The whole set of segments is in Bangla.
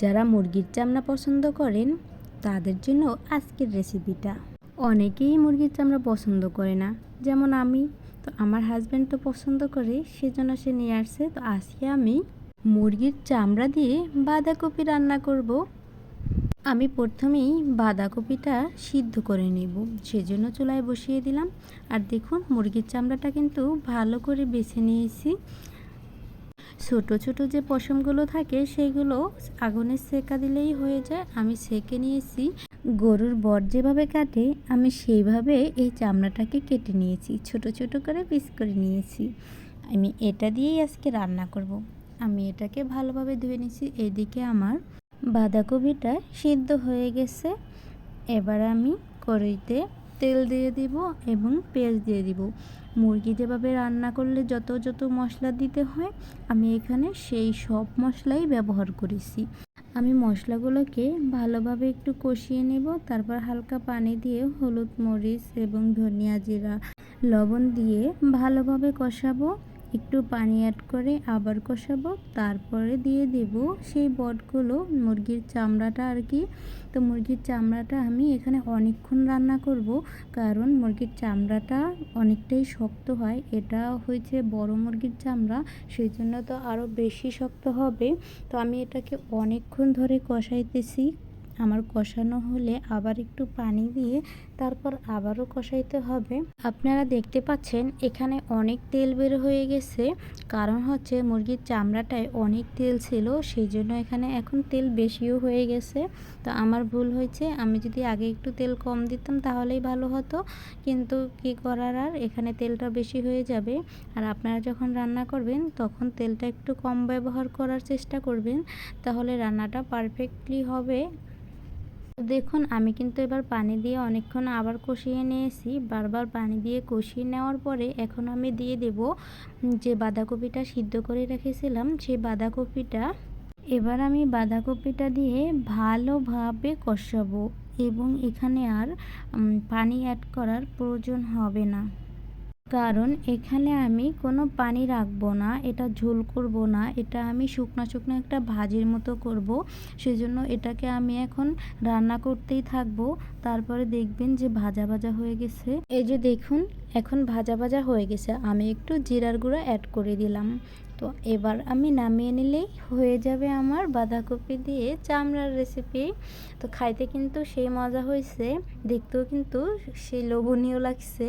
যারা মুরগির চামড়া পছন্দ করেন, তাদের জন্য আজকের রেসিপিটা অনেকেই মুরগির চামড়া পছন্দ করে না, যেমন আমি। তো আমার হাজব্যান্ড তো পছন্দ করে, সেজন্য সে নিয়ে আসছে। তো আজকে আমি মুরগির চামড়া দিয়ে বাঁধাকপি রান্না করব। আমি প্রথমেই বাঁধাকপিটা সিদ্ধ করে নেব, সেজন্য চুলায় বসিয়ে দিলাম। আর দেখুন, মুরগির চামড়াটা কিন্তু ভালো করে বেছে নিয়েছি। ছোট ছোট যে পশমগুলো থাকে সেগুলো আগুনে সেকা দিলেই হয়ে যায়। আমি সেকে নিয়েছি। গরুর বর যেভাবে কাটে, আমি সেইভাবে এই চামড়াটাকে কেটে নিয়েছি। ছোট ছোট করে পিস করে নিয়েছি। আমি এটা দিয়েই আজকে রান্না করব। আমি এটাকে ভালোভাবে ধুয়ে নিয়েছি। এদিকে আমার বাঁধাকপিটা সিদ্ধ হয়ে গেছে। এবার আমি কড়াইতে তেল দিয়ে দিব এবং পেঁয়াজ দিয়ে দিব। মুরগি যেভাবে রান্না করলে যত যত মশলা দিতে হয়, আমি এখানে সেই সব মশলাই ব্যবহার করেছি। আমি মশলাগুলোকে ভালোভাবে একটু কষিয়ে নেব, তারপর হালকা পানি দিয়ে হলুদ মরিচ এবং ধনিয়া জিরা লবণ দিয়ে ভালোভাবে কষাবো। একটু পানি অ্যাড করে আবার কষাবো, তারপরে দিয়ে দেব সেই বটগুলো, মুরগির চামড়াটা আর কি। তো মুরগির চামড়াটা আমি এখানে অনেকক্ষণ রান্না করব, কারণ মুরগির চামড়াটা অনেকটাই শক্ত হয়। এটা হয়েছে বড় মুরগির চামড়া, সেই জন্য তো আরও বেশি শক্ত হবে। তো আমি এটাকে অনেকক্ষণ ধরে কষাইতেছি। আমার কষানো হলে আবার একটু পানি দিয়ে তারপর আবারও কষাইতে হবে। আপনারা দেখতে পাচ্ছেন এখানে অনেক তেল বের হয়ে গেছে। কারণ হচ্ছে মুরগির চামড়াটায় অনেক তেল ছিল সেই জন্য এখানে এখন তেল বেশিও হয়ে গেছে। তো আমার ভুল হয়েছে, আমি যদি আগে একটু তেল কম দিতাম তাহলেই ভালো হতো। কিন্তু কি করার আর, এখানে তেলটা বেশি হয়ে যাবে। আর আপনারা যখন রান্না করবেন, তখন তেলটা একটু কম ব্যবহার করার চেষ্টা করবেন। তাহলে রান্নাটা পারফেক্টলি হবে। দেখুন, আমি কিন্তু এবার পানি দিয়ে অনেকক্ষণ আবার কষিয়ে নিয়েছি। বারবার পানি দিয়ে কষিয়ে নেওয়ার পরে এখন আমি দিয়ে দেব যে বাঁধাকপিটা সিদ্ধ করে রেখেছিলাম, সেই বাঁধাকপিটা। এবার আমি বাঁধাকপিটা দিয়ে ভালোভাবে কষাবো এবং এখানে আর পানি অ্যাড করার প্রয়োজন হবে না। কারণ এখানে আমি কোনো পানি রাখব না, এটা ঝোল করব না, এটা আমি শুকনো শুকনো একটা ভাজির মতো করব। সেজন্য এটাকে আমি এখন রান্না করতেই থাকব। তারপরে দেখবেন যে ভাজা ভাজা হয়ে গেছে। এই যে দেখুন, এখন ভাজা ভাজা হয়ে গেছে। আমি একটু জিরার গুঁড়ো অ্যাড করে দিলাম। তো এবার আমি নামিয়ে নিলেই হয়ে যাবে আমার বাঁধাকপি দিয়ে চামড়ার রেসিপি তো খাইতে কিন্তু সেই মজা হয়েছে দেখতেও কিন্তু সেই লোভনীয় লাগছে।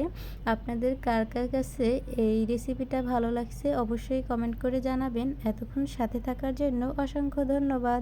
আপনাদের কার কার কাছে এই রেসিপিটা ভালো লাগছে অবশ্যই কমেন্ট করে জানাবেন। এতক্ষণ সাথে থাকার জন্য অসংখ্য ধন্যবাদ।